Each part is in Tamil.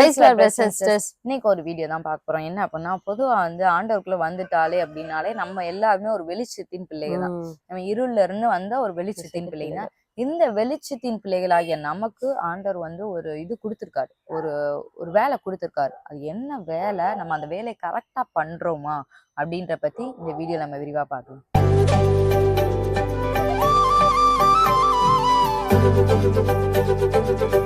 And sisters. இன்னைக்கு ஒரு வீடியோ தான் பார்க்க போறோம். என்ன அப்படின்னா பொதுவா வந்து ஆண்டவருக்குள்ள வந்துட்டாலே அப்படின்னாலே நம்ம எல்லாருமே ஒரு வெளிச்சத்தின் பிள்ளைகள் தான். நம்ம இருள்ல இருந்து வந்த ஒரு வெளிச்சத்தின் பிள்ளைங்க தான். இந்த வெளிச்சத்தின் பிள்ளைகளாகிய நமக்கு ஆண்டவர் வந்து ஒரு இது கொடுத்துருக்காரு. ஒரு ஒரு வேலை கொடுத்துருக்காரு. அது என்ன வேலை? நம்ம அந்த வேலையை கரெக்டா பண்றோமா? அப்படின்ற பத்தி இந்த வீடியோ நம்ம விரிவா பார்க்கலாம். ஃபர்ஸ்ட்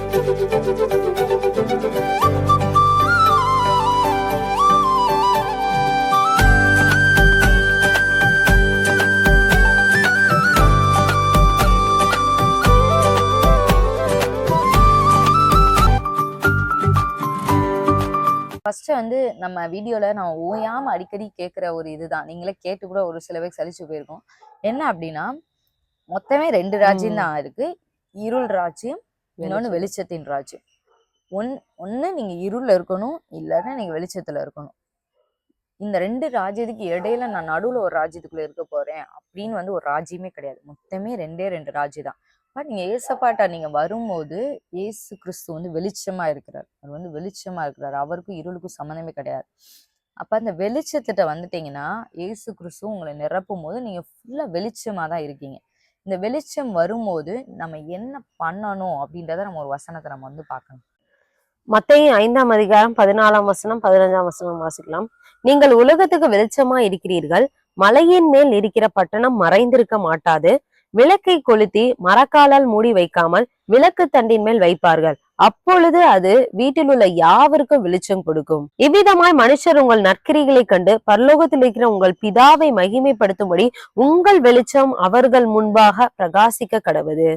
வந்து நம்ம வீடியோல நான் ஓயாம அடிக்கடி கேட்குற ஒரு இதுதான். நீங்களே கேட்டு கூட ஒரு சில பேர் சலிச்சு போயிருக்கோம். என்ன அப்படின்னா மொத்தமே ரெண்டு ராஜ்யம் தான் இருக்கு. இருள் ராஜ்யம் இன்னொன்னு வெளிச்சத்தின் ராஜ்யம். ஒன் ஒண்ணு நீங்க இருள்ல இருக்கணும் இல்லைன்னா நீங்க வெளிச்சத்துல இருக்கணும். இந்த ரெண்டு ராஜ்யத்துக்கு இடையில நான் நடுவுல ஒரு ராஜ்யத்துக்குள்ள இருக்க போறேன் அப்படின்னு வந்து ஒரு ராஜ்யமே கிடையாது. மொத்தமே ரெண்டே ரெண்டு ராஜ்யம் தான் பட் நீங்கள் ஏசப்பாட்டா நீங்கள் வரும்போது ஏசு கிறிஸ்து வந்து வெளிச்சமாக இருக்கிறார். அவர் வந்து வெளிச்சமாக இருக்கிறார். அவருக்கும் இருளுக்கும் சம்மந்தமே கிடையாது. அப்போ அந்த வெளிச்சத்திட்ட வந்துட்டீங்கன்னா ஏசு கிறிஸ்து உங்களை நிரப்பும் போது நீங்கள் ஃபுல்லாக வெளிச்சமாக தான் இருக்கீங்க. இந்த வெளிச்சம் வரும்போது நம்ம என்ன பண்ணணும் அப்படின்றத நம்ம ஒரு வசனத்தை நம்ம வந்து பார்க்கணும். மத்தையும் ஐந்தாம் அதிகாரம் பதினாலாம் வசனம் பதினஞ்சாம் வசனம் வாசிக்கலாம். நீங்கள் உலகத்துக்கு வெளிச்சமா இருக்கிறீர்கள். மலையின் மேல் இருக்கிற பட்டணம் மறைந்திருக்க மாட்டாது. விளக்கை கொளுத்தி மரக்காலால் மூடி வைக்காமல் விளக்கு தண்டின் மேல் வைப்பார்கள். அப்பொழுது அது வீட்டில் உள்ள யாவருக்கும் வெளிச்சம் கொடுக்கும். இவ்விதமாய் மனுஷர் உங்கள் நற்கிரிகளை கண்டு பரலோகத்தில் இருக்கிற உங்கள் பிதாவை மகிமைப்படுத்தும்படி உங்கள் வெளிச்சம் அவர்கள் முன்பாக பிரகாசிக்க கடவுது.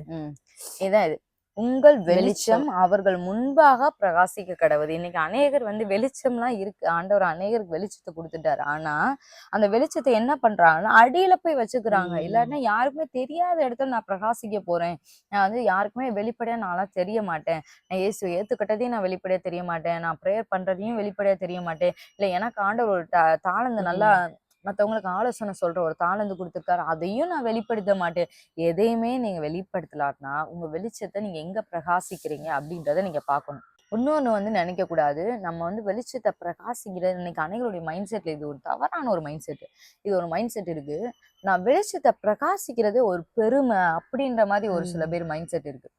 இதான் இது. உங்கள் வெளிச்சம். அவர்கள் முன்பாக பிரகாசிக்க கடவுது இன்னைக்கு அநேகர் வந்து வெளிச்சம்லாம் இருக்கு. ஆண்டவர் அநேகருக்கு வெளிச்சத்தை கொடுத்துட்டாரு. ஆனா அந்த வெளிச்சத்தை என்ன பண்றாங்கன்னா அடியில போய் வச்சுக்கிறாங்க. இல்லாட்டினா யாருக்குமே தெரியாத இடத்துல நான் பிரகாசிக்க போறேன். நான் வந்து யாருக்குமே வெளிப்படையா நான்லாம் தெரிய மாட்டேன். நான் இயேசு ஏத்துக்கிட்டதையும் நான் வெளிப்படையா தெரிய மாட்டேன். நான் ப்ரேயர் பண்றதையும் வெளிப்படையா தெரிய மாட்டேன். இல்ல எனக்கு ஆண்டவர் ஒரு தா- தாளந்து நல்லா மத்தவங்களுக்கு ஆலோசனை சொல்ற ஒரு தாளந்து கொடுத்துருக்காரு அதையும் நான் வெளிப்படுத்த மாட்டேன். எதையுமே நீங்க வெளிப்படுத்தலாட்னா உங்க வெளிச்சத்தை நீங்க எங்க பிரகாசிக்கிறீங்க அப்படின்றத நீங்க பார்க்கணும். இன்னொன்னு வந்து நினைக்க கூடாது. நம்ம வந்து வெளிச்சத்தை பிரகாசிக்கிறது இன்னைக்கு அனைவருடைய மைண்ட் செட்ல இது ஒரு தவறான ஒரு மைண்ட் செட் இது ஒரு மைண்ட் செட் இருக்கு. நான் வெளிச்சத்தை பிரகாசிக்கிறது ஒரு பெருமை அப்படின்ற மாதிரி ஒரு சில. பேர் மைண்ட் செட் இருக்கு.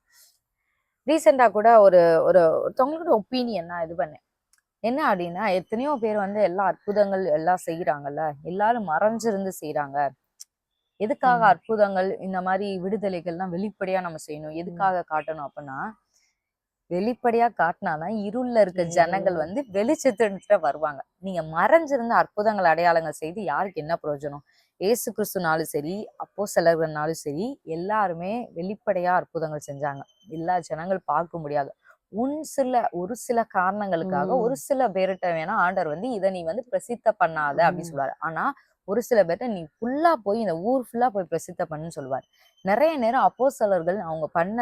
ரீசெண்டா கூட ஒரு ஒரு ஒருத்தவங்களோட ஒப்பீனியன் நான் இது பண்ணேன். என்ன அப்படின்னா எத்தனையோ பேர் வந்து எல்லா அற்புதங்கள் எல்லாம் செய்யறாங்கல்ல எல்லாரும் மறைஞ்சிருந்து செய்றாங்க. எதுக்காக. அற்புதங்கள் இந்த மாதிரி விடுதலைகள்லாம் வெளிப்படையா நம்ம செய்யணும்? எதுக்காக காட்டணும் அப்படின்னா வெளிப்படையா காட்டினாதான் இருள்ல இருக்க ஜனங்கள். வந்து வெளிச்சத்திட்ட வருவாங்க. நீங்க மறைஞ்சிருந்த அற்புதங்கள் அடையாளங்கள் செய்து யாருக்கு என்ன பிரயோஜனம்? ஏசு கிறிஸ்துனாலும் சரி அப்போ சிலர்னாலும் சரி எல்லாருமே வெளிப்படையா அற்புதங்கள் செஞ்சாங்க. எல்லா ஜனங்கள் பார்க்க முடியாது. உன் சில ஒரு சில காரணங்களுக்காக. ஒரு சில பேர்கிட்ட வேணா ஆண்டவர் வந்து இதை நீ வந்து பிரசித்த பண்ணாத அப்படின்னு. சொல்லுவாரு. ஆனா ஒரு சில பேர்ட்ட நீ ஃபுல்லா போய் இந்த ஊர் ஃபுல்லா போய் பிரசித்த பண்ணுன்னு சொல்லுவார். நிறைய நேரம் அப்போஸ்தலர்கள் அவங்க பண்ண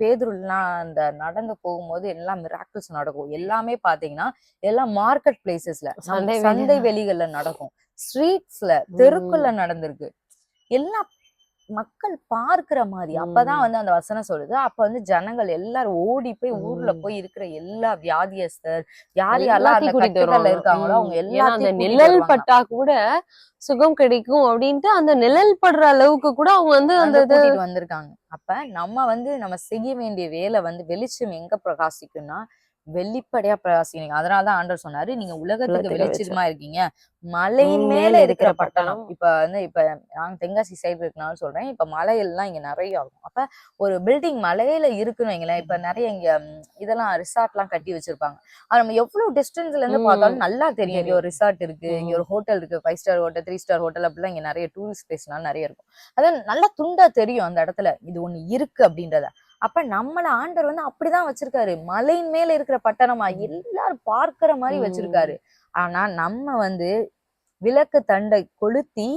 பேதுருலாம் அந்த நடந்து போகும்போது எல்லாம் மிராக்கிள்ஸ் நடக்கும். எல்லாமே பாத்தீங்கன்னா எல்லாம் மார்க்கெட் பிளேசஸ்ல சந்தை வெளிகள்ல நடக்கும். ஸ்ட்ரீட்ஸ்ல தெருக்குள்ள நடந்திருக்கு. எல்லாம் மக்கள் பார்க்கிற மாதிரி அப்பதான். வந்து அந்த வசனம் சொல்லுது அப்ப வந்து ஜனங்கள் எல்லாரும் ஓடி போய் ஊர்ல. போய் இருக்கிற எல்லா வியாதியஸ்தர் யார் யாரெல்லாம் அந்த. இருக்காங்களோ அவங்க ம். ஏன்னா அந்த நிழல். பட்டா கூட சுகம் கிடைக்கும் அப்படின்ட்டு அந்த நிழல் படுற அளவுக்கு கூட அவங்க வந்து அந்த இது வந்திருக்காங்க அப்ப நம்ம வந்து நம்ம செய்ய வேண்டிய வேலை வந்து வெளிச்சம் எங்க பிரகாசிக்கும்னா வெளிப்படையா பிரகாசிக்கணும் அதனாலதான் ஆண்டவர் சொன்னாரு நீங்க உலகத்துக்கு வெளிச்சமா இருக்கீங்க. மலையின் மேல மேல இருக்கிற பட்டணம். இப்ப வந்து இப்ப நாங்க தென்காசி சைடு இருக்கனால சொல்றேன். இப்ப மலையெல்லாம் இங்க நிறைய இருக்கும். அப்ப ஒரு பில்டிங் மலையில இருக்குன்னு வைங்களேன். இப்ப நிறைய இங்க இதெல்லாம் ரிசார்ட் எல்லாம் கட்டி வச்சிருப்பாங்க. அது நம்ம எவ்வளவு டிஸ்டன்ஸ்ல இருந்து பார்த்தாலும் நல்லா தெரியும். இங்க ஒரு ரிசார்ட் இருக்கு இங்க ஒரு ஹோட்டல் இருக்கு five star hotel three star hotel அப்படிலாம் இங்க நிறைய டூரிஸ்ட் பிளேஸ்லாம் நிறைய இருக்கும். அதான் நல்லா துண்டா தெரியும் அந்த இடத்துல. இது ஒண்ணு இருக்கு அப்படின்றத. அப்ப நம்மள ஆண்டவர் வந்து அப்படிதான் வச்சிருக்காரு. மலையின் மேல இருக்கிற பட்டணமா எல்லாரும் பார்க்கிற மாதிரி வச்சிருக்காரு. ஆனா நம்ம வந்து விளக்கு தண்டை கொளுத்தி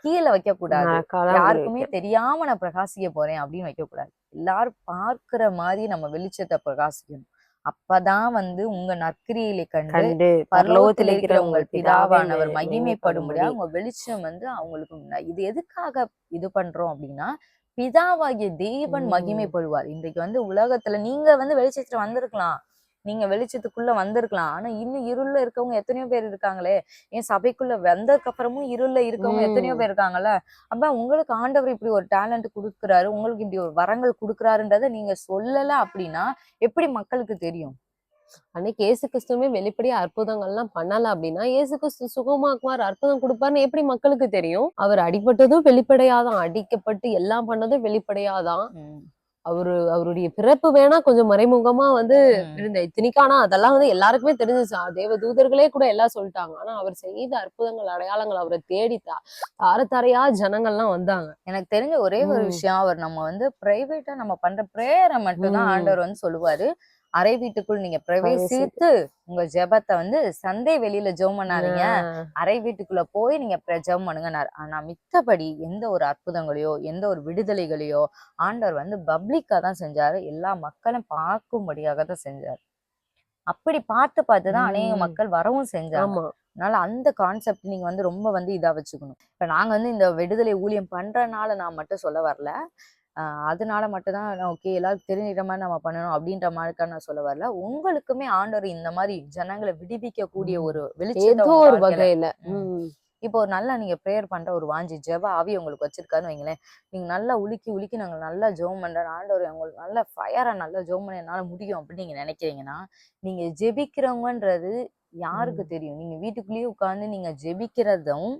கீழே வைக்க கூடாது யாருக்குமே. தெரியாம நான் பிரகாசிக்க போறேன் அப்படின்னு வைக்க கூடாது எல்லாரும் பார்க்கிற மாதிரி நம்ம வெளிச்சத்தை பிரகாசிக்கணும். அப்பதான் வந்து உங்க நற்கிரியிலே கண்டு பரலோகத்தில் இருக்கிற உங்கள் பிதாவானவர் மகிமைப்படும்படி மகிமைப்படும்படியா உங்க வெளிச்சம் வந்து அவங்களுக்கு இது எதுக்காக இது பண்றோம் அப்படின்னா பிதாவாகிய தேவன் மகிமைப்படுவார் இன்றைக்கு வந்து உலகத்துல நீங்க வந்து வெளிச்சத்துல வந்திருக்கலாம். நீங்க வெளிச்சத்துக்குள்ள வந்திருக்கலாம். ஆனா இன்னும் இருள்ல இருக்கவங்க எத்தனையோ பேர் இருக்காங்களே. என் சபைக்குள்ள வந்ததுக்கு அப்புறமும் இருள்ல இருக்கவங்க. எத்தனையோ பேர் இருக்காங்கல்ல? அப்ப உங்களுக்கு ஆண்டவர் இப்படி ஒரு டேலண்ட் கொடுக்குறாரு. உங்களுக்கு இப்படி ஒரு வரங்கள் கொடுக்குறாருன்றத நீங்க சொல்லல அப்படின்னா எப்படி மக்களுக்கு தெரியும்? அன்னைக்கு இயேசு கிறிஸ்துவே வெளிப்படையா அற்புதங்கள்லாம் பண்ணல அப்படின்னா இயேசு கிறிஸ்து சுகமாக்குவார் அற்புதம் கொடுப்பாருன்னு எப்படி மக்களுக்கு தெரியும்? அவர் அடிபட்டதும் வெளிப்படையாதான் அடிக்கப்பட்டு எல்லாம் பண்ணதும் வெளிப்படையாதான். அவரு அவருடைய பிறப்பு வேணா கொஞ்சம் மறைமுகமா வந்து. இருந்த இத்தனைக்கும் ஆனா அதெல்லாம் வந்து எல்லாருக்குமே தெரிஞ்சிச்சு. தேவ தூதர்களே கூட எல்லாம் சொல்லிட்டாங்க. ஆனா அவர் செய்த அற்புதங்கள் அடையாளங்கள் அவரை தேடி தா- தார தாரையா ஜனங்கள்லாம் வந்தாங்க. எனக்கு தெரிஞ்ச ஒரே ஒரு. விஷயம் அவர் நம்ம வந்து பிரைவேட்டா நம்ம பண்ற பிரேயரை மட்டும் தான் உம். ஆண்டவர் வந்து சொல்லுவாரு. அறை வீட்டுக்குள் நீங்க பிரவேசித்து. உங்க ஜெபத்தை வந்து சந்தை வெளியில ஜெபம் பண்ணாதீங்க. அறை வீட்டுக்குள்ள போய் நீங்க ஜெபம் பண்ணுங்கன்னாரு ஆனா மித்தபடி எந்த ஒரு அற்புதங்களையோ எந்த ஒரு விடுதலைகளையோ ஆண்டவர் வந்து பப்ளிக்கா தான் செஞ்சாரு. எல்லா மக்களும் பார்க்கும்படியாக தான் செஞ்சாரு. அப்படி பார்த்து பார்த்து தான் அநேக. மக்கள் வரவும் செஞ்சாங்க. அதனால அந்த கான்செப்ட் நீங்க வந்து ரொம்ப வந்து இதா வச்சுக்கணும். இப்ப நாங்க வந்து இந்த விடுதலை ஊழியம் பண்றனால நான் மட்டும் சொல்ல வரல. அதனால மட்டும் தான் ஓகே எல்லாருக்கும் தெரிஞ்சுக்கிற மாதிரி நம்ம பண்ணணும் அப்படின்ற மாதிரி நான் சொல்ல வரல. உங்களுக்குமே ஆண்டவர் இந்த மாதிரி ஜனங்களை விடுவிக்க கூடிய ஒரு உங்க ஒரு வகையில. இப்போ ஒரு நல்லா நீங்க ப்ரேயர் பண்ற ஒரு வாஞ்சி ஜெப ஆவி உங்களுக்கு வச்சிருக்காருன்னு வைங்களேன். நீங்க நல்லா உலுக்கி உலுக்கி நாங்க நல்லா ஜெபம் பண்ற ஆண்டவர் உங்களுக்கு நல்ல ஃபயரா நல்லா ஜெபம் பண்ண என்னால முடியும் அப்படின்னு நீங்க நினைக்கிறீங்கன்னா நீங்க ஜெபிக்கிறவங்கன்றது யாருக்கு தெரியும்? நீங்க வீட்டுக்குள்ளேயே உட்கார்ந்து நீங்க ஜெபிக்கிறதும்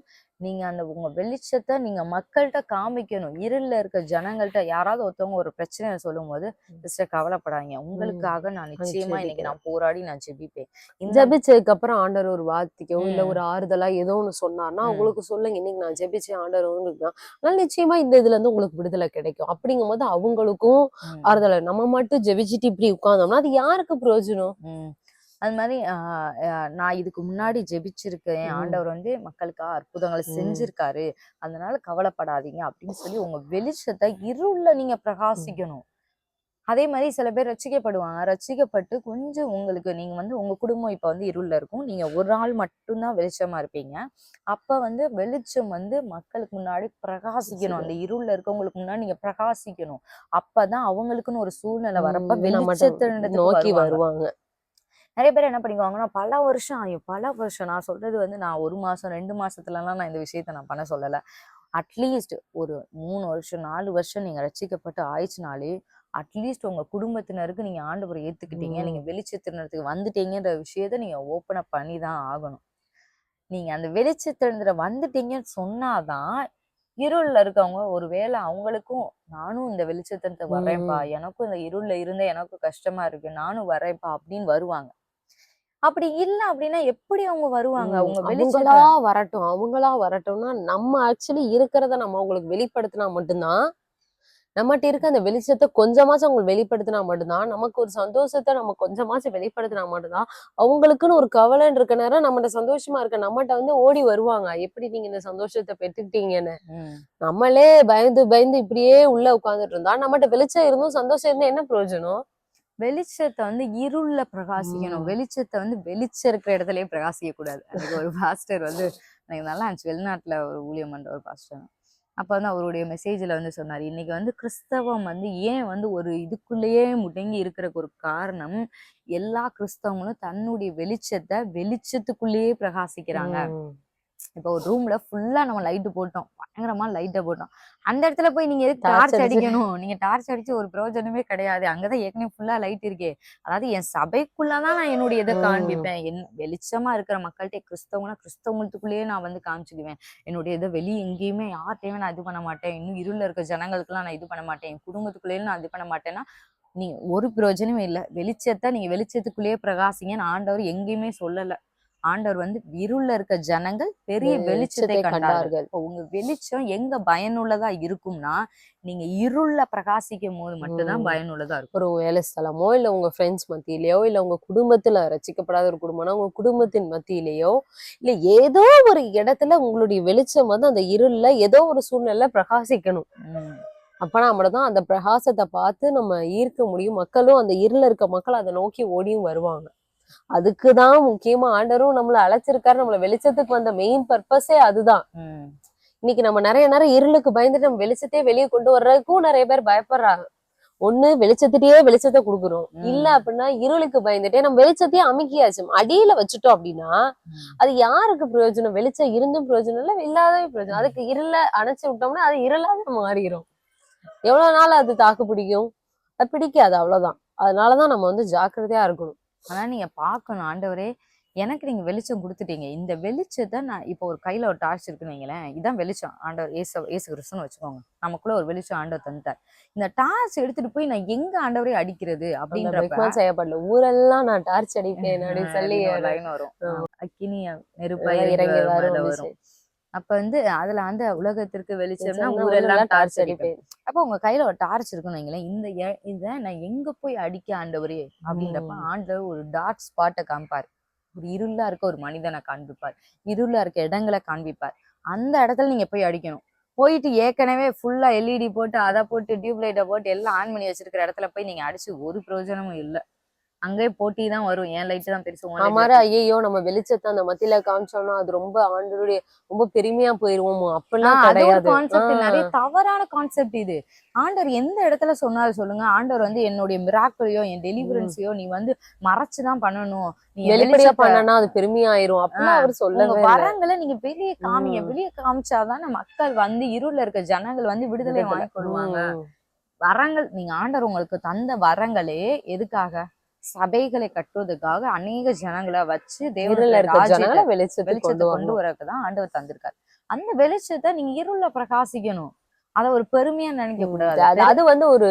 நீங்க அந்த உங்க வெளிச்சத்தை நீங்க மக்கள்கிட்ட காமிக்கணும் இருள்ல இருக்க ஜனங்கள்ட்ட யாராவது ஒருத்தவங்க ஒரு பிரச்சனையை சொல்லும் போது சிஸ்டர் கவலைப்படாதீங்க உங்களுக்காக நான் நிச்சயமா இன்னைக்கு. நான் போராடி நான் ஜெபிப்பேன் இந்த ஜெபிச்சதுக்கு அப்புறம் ஆண்டவர் ஒரு வார்த்தைக்கோ இல்ல. ஒரு ஆறுதலா ஏதோ ஒண்ணு சொன்னார்னா. உங்களுக்கு சொல்லுங்க இன்னைக்கு நான் ஜெபிச்சேன் ஆண்டவர் உங்களுக்கு தான் அதனால நிச்சயமா இந்த இதுல இருந்து உங்களுக்கு விடுதலை கிடைக்கும் அப்படிங்கும் போது அவங்களுக்கும். ஆறுதலை நம்ம மட்டும் ஜெபிச்சுட்டு இப்படி உட்கார்ந்தோம்னா அது யாருக்கு பிரயோஜனம். அது மாதிரி நான் இதுக்கு முன்னாடி ஜெபிச்சிருக்கேன். ஆண்டவர் வந்து மக்களுக்காக அற்புதங்களை. செஞ்சிருக்காரு. அதனால கவலைப்படாதீங்க அப்படின்னு சொல்லி உங்க வெளிச்சத்தை இருள்ல நீங்க பிரகாசிக்கணும். அதே மாதிரி சில பேர் ரட்சிக்கப்படுவாங்க ரட்சிக்கப்பட்டு கொஞ்சம் உங்களுக்கு நீங்க வந்து உங்க குடும்பம் இப்ப வந்து இருள்ல இருக்கும். நீங்க ஒரு ஆள் மட்டும்தான் வெளிச்சமா இருப்பீங்க. அப்ப வந்து வெளிச்சம் வந்து மக்களுக்கு முன்னாடி பிரகாசிக்கணும். அந்த இருள்ல இருக்கவங்களுக்கு முன்னாடி நீங்க பிரகாசிக்கணும். அப்பதான் அவங்களுக்குன்னு ஒரு சூழ்நிலை வரப்ப வெளிச்சத்தினிடத்துக்கு நோக்கி வருவாங்க. நிறைய பேர் என்ன பண்ணிக்குவாங்கன்னா பல வருஷம் ஆயும். பல வருஷம். நான் சொல்றது வந்து நான் ஒரு மாசம் ரெண்டு மாசத்துலலாம் நான் இந்த விஷயத்த நான் பண்ண சொல்லல. அட்லீஸ்ட் ஒரு மூணு வருஷம் நாலு வருஷம் நீங்க ரட்சிக்கப்பட்டு ஆயிடுச்சுனாலே அட்லீஸ்ட் உங்க குடும்பத்தினருக்கு நீங்க ஆண்டவரை ஏத்துக்கிட்டீங்க. நீங்க வெளிச்சத்தினத்துக்கு வந்துட்டீங்கன்ற விஷயத்த நீங்க ஓப்பன் அப் பண்ணி தான் ஆகணும். நீங்க அந்த வெளிச்சத்தினத்துல வந்துட்டீங்கன்னு சொன்னாதான் இருள்ல இருக்கவங்க ஒருவேளை அவங்களுக்கும் நானும் இந்த வெளிச்சத்தினத்தை வரேன்ப்பா. எனக்கும் இந்த இருள்ல இருந்தே எனக்கும் கஷ்டமா இருக்கு. நானும் வரேன்ப்பா அப்படின்னு வருவாங்க. அப்படி இல்ல அப்படின்னா எப்படி அவங்க வருவாங்க? அவங்க அவங்களா வரட்டும். அவங்களா வரட்டும்னா நம்ம ஆக்சுவலி இருக்கிறத நம்ம அவங்களுக்கு வெளிப்படுத்தினா மட்டும்தான். நம்மகிட்ட இருக்க அந்த வெளிச்சத்தை கொஞ்சமாச்சும் அவங்களுக்கு வெளிப்படுத்தினா மட்டும்தான். நமக்கு ஒரு சந்தோஷத்தை நம்ம கொஞ்சமாச்சும் வெளிப்படுத்தினா மட்டும்தான். அவங்களுக்குன்னு ஒரு கவலைன்னு இருக்க நேரம் நம்மகிட்ட சந்தோஷமா இருக்க நம்மகிட்ட வந்து ஓடி வருவாங்க. எப்படி நீங்க இந்த சந்தோஷத்தை பெற்றுக்கிட்டீங்கன்னு? நம்மளே பயந்து பயந்து இப்படியே உள்ள உட்கார்ந்துட்டு இருந்தா நம்மகிட்ட வெளிச்சம் இருந்தும் சந்தோஷம் இருந்தும் என்ன பிரயோஜனம்? வெளிச்சத்தை வந்து இருள்ல பிரகாசிக்கணும். வெளிச்சத்தை வந்து வெளிச்சம் இருக்கிற இடத்துலயே பிரகாசிக்க கூடாது அன்னைக்கு ஒரு பாஸ்டர் வந்து எனக்கு நல்லா இருந்துச்சு. வெளிநாட்டுல ஒரு ஊழியம் பண்ற ஒரு பாஸ்டர் அப்ப வந்து அவருடைய மெசேஜ்ல வந்து சொன்னாரு இன்னைக்கு வந்து கிறிஸ்தவம் வந்து ஏன் வந்து ஒரு இதுக்குள்ளேயே முடங்கி இருக்கிறக்கு ஒரு காரணம் எல்லா கிறிஸ்தவங்களும் தன்னுடைய வெளிச்சத்தை வெளிச்சத்துக்குள்ளேயே பிரகாசிக்கிறாங்க. இப்போ ஒரு ரூம்ல ஃபுல்லா நம்ம லைட் போட்டோம். பயங்கரமா லைட்டை போட்டோம். அந்த இடத்துல போய் நீங்க எதுக்கு டார்ச். அடிக்கணும்? நீங்க டார்ச் அடிச்சு ஒரு பிரயோஜனமே கிடையாது. அங்கதான் ஏற்கனவே ஃபுல்லா லைட் இருக்கே. அதாவது என் சபைக்குள்ளதான் நான் என்னுடைய இதை. காண்பிப்பேன். என் வெளிச்சமா இருக்கிற மக்கள்கிட்ட கிறிஸ்தவங்கன்னா கிறிஸ்தவங்களுக்குள்ளேயே நான் வந்து காமிச்சுக்குவேன். என்னுடைய இதை வெளியே எங்கேயுமே யார்கிட்டயுமே நான் இது பண்ண மாட்டேன். இன்னும் இருள்ல இருக்க ஜனங்களுக்குலாம் நான் இது பண்ண மாட்டேன். என் குடும்பத்துக்குள்ளேயும் நான் இது பண்ண மாட்டேன்னா நீ ஒரு பிரயோஜனமே இல்லை. வெளிச்சத்தை நீங்க வெளிச்சத்துக்குள்ளேயே பிரகாசிங்கன்னு ஆண்டவர் எங்கேயுமே சொல்லல. ஆண்டவர் வந்து இருள்ல இருக்க ஜனங்கள் பெரிய வெளிச்சத்தை கண்டார்கள். உங்க வெளிச்சம் எங்க பயனுள்ளதா இருக்கும்னா நீங்க இருள்ல பிரகாசிக்கும் போது மட்டும்தான். பயனுள்ளதா இருக்கும். ஒரு வேலை ஸ்தலமோ இல்ல உங்க ஃப்ரெண்ட்ஸ் மத்தியிலயோ இல்ல உங்க குடும்பத்துல ரசிக்கப்படாத ஒரு குடும்பம்னா உங்க குடும்பத்தின் மத்தியிலயோ இல்ல ஏதோ ஒரு இடத்துல உங்களுடைய வெளிச்சம் வந்து அந்த இருள்ல ஏதோ ஒரு சூழ்நிலை பிரகாசிக்கணும். அப்பனா மட்டும்தான் அந்த பிரகாசத்தை பார்த்து நம்ம ஈர்க்க முடியும். மக்களும் அந்த இருள்ல இருக்க மக்கள் அதை நோக்கி ஓடியும் வருவாங்க. அதுக்குதான் முக்கியமா ஆண்டரும் நம்மள அழைச்சிருக்காரு. நம்மள வெளிச்சத்துக்கு வந்த மெயின் பர்பஸே அதுதான். இன்னைக்கு நம்ம நிறைய நேரம் இருளுக்கு பயந்துட்டு நம்ம வெளிச்சத்தையே வெளியே கொண்டு வர்றதுக்கும் நிறைய பேர் பயப்படுறாங்க. ஒண்ணு வெளிச்சத்திலேயே வெளிச்சத்தை கொடுக்குறோம். இல்ல அப்படின்னா இருளுக்கு பயந்துட்டே நம்ம வெளிச்சத்தையே அமுக்கியாச்சு. அடியில வச்சுட்டோம் அப்படின்னா அது யாருக்கு பிரயோஜனம்? வெளிச்சம் இருந்தும் பிரயோஜனம் இல்ல இல்லாதவே பிரயோஜனம். அதுக்கு இருள அணைச்சு விட்டோம்னா அது இருளாவே மாறிடும் எவ்வளவு நாள் அது தாக்கு பிடிக்கும்? அது பிடிக்காது அவ்வளவுதான். அதனாலதான் நம்ம வந்து ஜாக்கிரதையா இருக்கணும். ஆனா நீங்க பார்க்கணும் ஆண்டவரே. எனக்கு நீங்க வெளிச்சம் கொடுத்துட்டீங்க. இந்த வெளிச்சத்தை நான் இப்போ ஒரு கையில ஒரு டார்ச் இருக்குன்னு வைங்களேன். இதான் வெளிச்சம். ஆண்டவர் ஏசு ஏசு கிறிஸ்துன்னு வச்சுக்கோங்க. நமக்குள்ள ஒரு வெளிச்சம் ஆண்டவர் தந்தார் இந்த டார்ச் எடுத்துட்டு போய் நான் எங்க ஆண்டவரே அடிக்கிறது ரெக்கமெண்ட் செய்யப்படல. ஊரெல்லாம் நான் டார்ச் அடிப்பேன் சொல்லி line வரும். அக்கினி நெருப்பா இறங்கி வரும். அப்ப வந்து அதுல அந்த உலகத்திற்கு வெளிச்சம்னா ஊரெல்லாம் டார்ச் அடிப்பேன். அப்ப உங்க கையில ஒரு டார்ச் இருக்குன்னு வைங்களேன். இந்த இத நான் எங்க போய் அடிக்க ஆண்டவரே? அப்படின்றப்ப. ஆண்டவர் ஒரு டார்க் ஸ்பாட்டை காமிப்பார். ஒரு இருளா இருக்க ஒரு மனிதனை காண்பிப்பார். இருளா இருக்க இடங்களை காண்பிப்பார். அந்த இடத்துல நீங்க போய் அடிக்கணும். போயிட்டு ஏற்கனவே ஃபுல்லா எல்இடி போட்டு அதை போட்டு டியூப் லைட்டை போட்டு எல்லாம் ஆன் பண்ணி வச்சிருக்கிற இடத்துல போய் நீங்க அடிச்சு ஒரு பிரயோஜனமும் இல்ல. அங்கே போட்டி தான் வரும். என் லைட் தான் பெருசு? ஆமாரு ஐயோ நம்ம வெளிச்சத்தை அந்த மத்தியில காமிச்சோம்னா அது ரொம்ப ஆண்டருடைய ரொம்ப பெருமையா போயிருவோமோ? ஒரு கிடையாது. கான்செப்ட் நிறைய தவறான கான்செப்ட் இது. ஆண்டவர் எந்த இடத்துல சொன்னாலும் சொல்லுங்க. ஆண்டவர் வந்து என்னுடைய மிராக்களையோ என் டெலிவரன்ஸையோ நீ வந்து மறைச்சுதான் பண்ணணும். நீ வெளிப்படையா பண்ணனா அது பெருமையாயிரும். அப்படிலாம் அவர் இல்ல. வரங்களை நீங்க வெளியே காமிங்க. வெளியே காமிச்சாதான் மக்கள் வந்து இருள்ல இருக்க ஜனங்கள் வந்து விடுதலை. வாங்கி கொள்வாங்க. வரங்கள் நீங்க ஆண்டவர் உங்களுக்கு தந்த வரங்களே எதுக்காக? சபைகளை கட்டுவதற்காக அநேக ஜனங்களை வச்சு ராஜ்யத்தை வெளிச்சத்துக்கு வெளிச்சத்தை கொண்டு வரக்கு தான் ஆண்டவர் தந்திருக்காரு. அந்த வெளிச்சத்தை நீங்க இருள்ல பிரகாசிக்கணும். அத ஒரு பெருமையா நினைக்க. கூடாது. அது வந்து ஒரு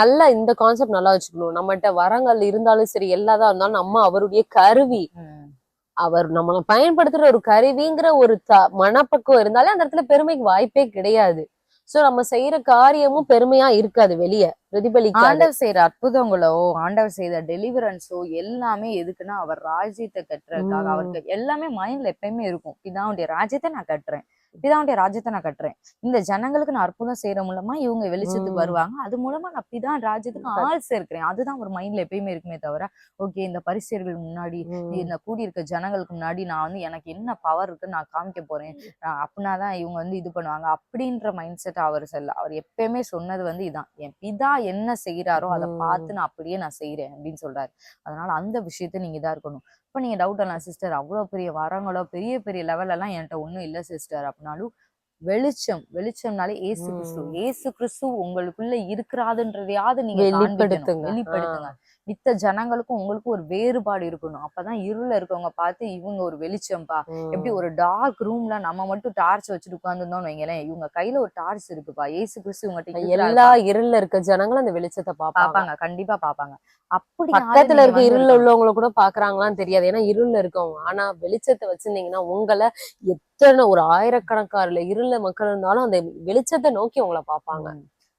நல்ல இந்த கான்செப்ட் நல்லா வச்சுக்கணும். நம்மகிட்ட வரங்கள் இருந்தாலும் சரி எல்லாதான் இருந்தாலும் நம்ம அவருடைய கருவி. அவர் நம்மள பயன்படுத்துற ஒரு கருவிங்கிற ஒரு த மனப்பக்குவம் இருந்தாலே அந்த இடத்துல பெருமைக்கு வாய்ப்பே கிடையாது. சோ நம்ம செய்யற காரியமும் பெருமையா இருக்காது வெளிய பிரதிபலிக்காது. ஆண்டவர் செய்யற அற்புதங்களோ ஆண்டவர் செய்த டெலிவரன்ஸோ எல்லாமே எதுக்குன்னா அவர் ராஜ்யத்தை கட்டுறதுக்காக. அவருக்கு எல்லாமே மைண்ட்ல எப்பயுமே இருக்கும். பிதாவுடைய ராஜ்யத்தை நான் கட்டுறேன். பிதாவுடைய ராஜ்யத்தை நான் கட்டுறேன். இந்த ஜனங்களுக்கு நான் அற்புதம் செய்யற மூலமா இவங்க வெளிச்சத்துக்கு. வருவாங்க. அது மூலமா நான் பிதா ராஜ்யத்துக்கு ஆள் சேர்க்கிறேன். அதுதான் ஒரு மைண்ட்ல எப்பயுமே இருக்குமே தவிர ஓகே இந்த பரிசேர்கள் முன்னாடி. இந்த கூடி இருக்க ஜனங்களுக்கு முன்னாடி நான் வந்து எனக்கு என்ன பவர் இருக்குன்னு நான் காமிக்க போறேன். நான் அப்படின்னா தான் இவங்க வந்து இது பண்ணுவாங்க. அப்படின்ற மைண்ட் செட் அவர் செல்ல அவர் எப்பயுமே சொன்னது வந்து இதான். என் பிதா என்ன செய்யறாரோ அதை. பார்த்து நான் அப்படியே நான் செய்யறேன் அப்படின்னு சொல்றாரு. அதனால அந்த விஷயத்த நீங்க இதா இருக்கணும். இப்ப நீங்க டவுட் எல்லாம் சிஸ்டர் அவ்வளவு பெரிய வரங்களோ பெரிய பெரிய லெவலெல்லாம் என்கிட்ட ஒன்றும் இல்ல சிஸ்டர் அப்படின்னாலும் வெளிச்சம் வெளிச்சம்னாலே ஏசு கிறிஸ்து. ஏசு கிறிஸ்து உங்களுக்குள்ள இருக்கிறாதுன்றதையாவது நீங்க. வெளிப்படுத்துங்க. வெளிப்படுத்துங்க. மித்த ஜனங்களுக்கும் உங்களுக்கும் ஒரு வேறுபாடு இருக்கணும். அப்பதான் இருள இருக்கவங்க பார்த்து இவங்க ஒரு வெளிச்சம்பா. எப்படி ஒரு டார்க் ரூம்ல நம்ம மட்டும் டார்ச் வச்சுட்டு உட்கார்ந்துருந்தோம்னு வைங்களேன் இவங்க கையில ஒரு டார்ச் இருக்குப்பா. ஏசு கிறிஸ்து இவங்ககிட்ட எல்லா இருள்ல இருக்க ஜனங்களும் அந்த வெளிச்சத்தை பாப்பாங்க பாப்பாங்க கண்டிப்பா பாப்பாங்க அப்படி பக்கத்துல இருக்க இருள்ல உள்ளவங்கள கூட பாக்குறாங்களான்னு தெரியாது. ஏன்னா இருள்ல இருக்கவங்க. ஆனா வெளிச்சத்தை வச்சிருந்தீங்கன்னா உங்களை எத்தனை ஒரு ஆயிரக்கணக்கான இருள்ல மக்கள் இருந்தாலும் அந்த வெளிச்சத்தை நோக்கி உங்களை பாப்பாங்க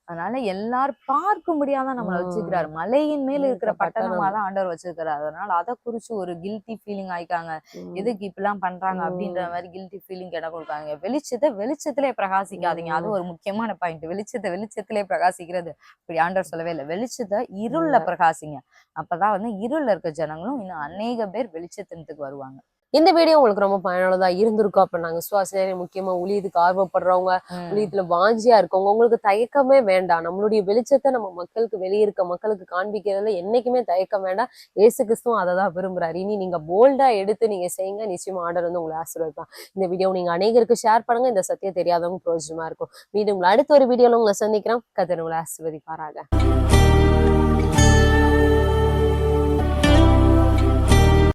அதனால எல்லாரும் பார்க்கும்படியாதான் நம்மள ம். வச்சிருக்கிறாரு மலையின் மேல இருக்கிற இருக்கிற பட்டணமா பட்டணம். தான் ஆண்டவர் வச்சிருக்கிறாரு அதனால அதை குறிச்சு ஒரு கில்ட்டி ஃபீலிங் ஆயிக்காங்க. எதுக்கு இப்படிலாம் பண்றாங்க ம். அப்படின்ற மாதிரி கில்ட்டி ஃபீலிங் இடம் கொடுக்காங்க வெளிச்சத்தை வெளிச்சத்திலே பிரகாசிக்காதீங்க அது. ஒரு முக்கியமான பாயிண்ட் வெளிச்சத்தை வெளிச்சத்திலே பிரகாசிக்கிறது இப்படி ஆண்டவர் சொல்லவே இல்லை வெளிச்சத்தை இருள்ல. பிரகாசிங்க அப்பதான் வந்து இருள்ல இருக்க ஜனங்களும் இன்னும் அநேக பேர் வெளிச்சத்தினத்துக்கு வருவாங்க இந்த வீடியோ உங்களுக்கு ரொம்ப பயனுள்ளதா இருந்திருக்கும் அப்ப நாங்க சுவாசினரி முக்கியமா ஊழியத்துக்கு ஆர்வப்படுறவங்க ம். ஊழியத்துல வாஞ்சியா இருக்கவங்க உங்களுக்கு தயக்கமே வேண்டாம். நம்மளுடைய வெளிச்சத்தை நம்ம மக்களுக்கு வெளியே இருக்க மக்களுக்கு காண்பிக்கிறதுல என்னைக்குமே தயக்கம் வேண்டாம். ஏசு கிறிஸ்துவும் அதை தான் விரும்புறாரு. இனி நீங்க போல்டா எடுத்து நீங்க செய்யுங்க. நிச்சயமா ஆர்டர் வந்து உங்களை ஆசீர்வதிப்பான் இந்த வீடியோ நீங்க அநேகருக்கு ஷேர் பண்ணுங்க. இந்த சத்தியம் தெரியாதவங்க பிரயோஜனமா இருக்கும். மீண்டும் உங்களை அடுத்த ஒரு வீடியோல உங்களை சந்திக்கிறோம். கத்தர் உங்களை ஆசீர்வதிப்பாராக.